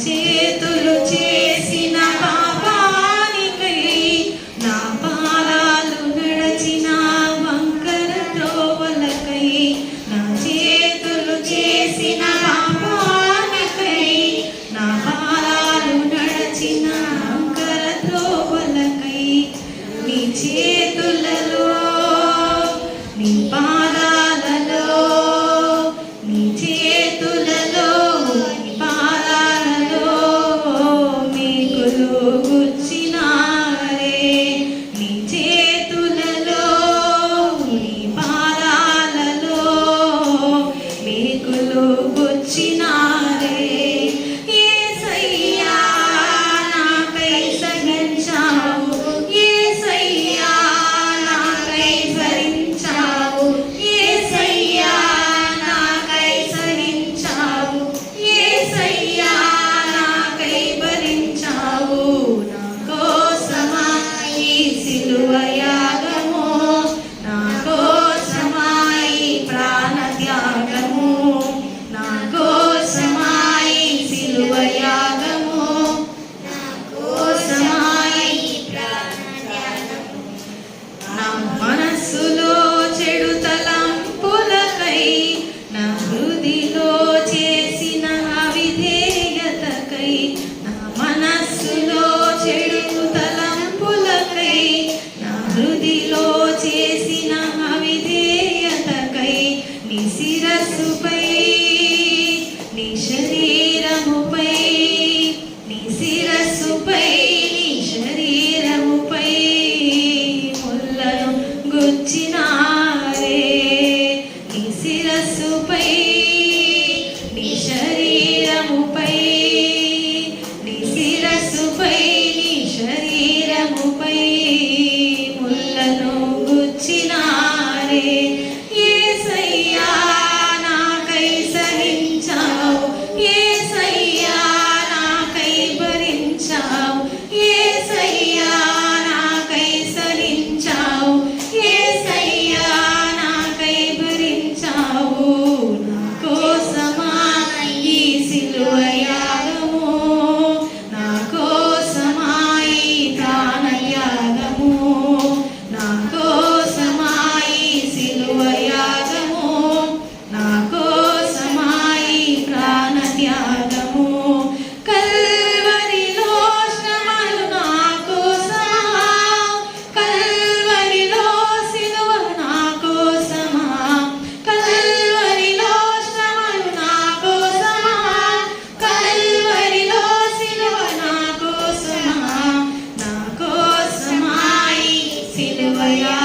Until శిరస్సుపై నీ శరీరముపై నీ శిరస్సుపై Maria.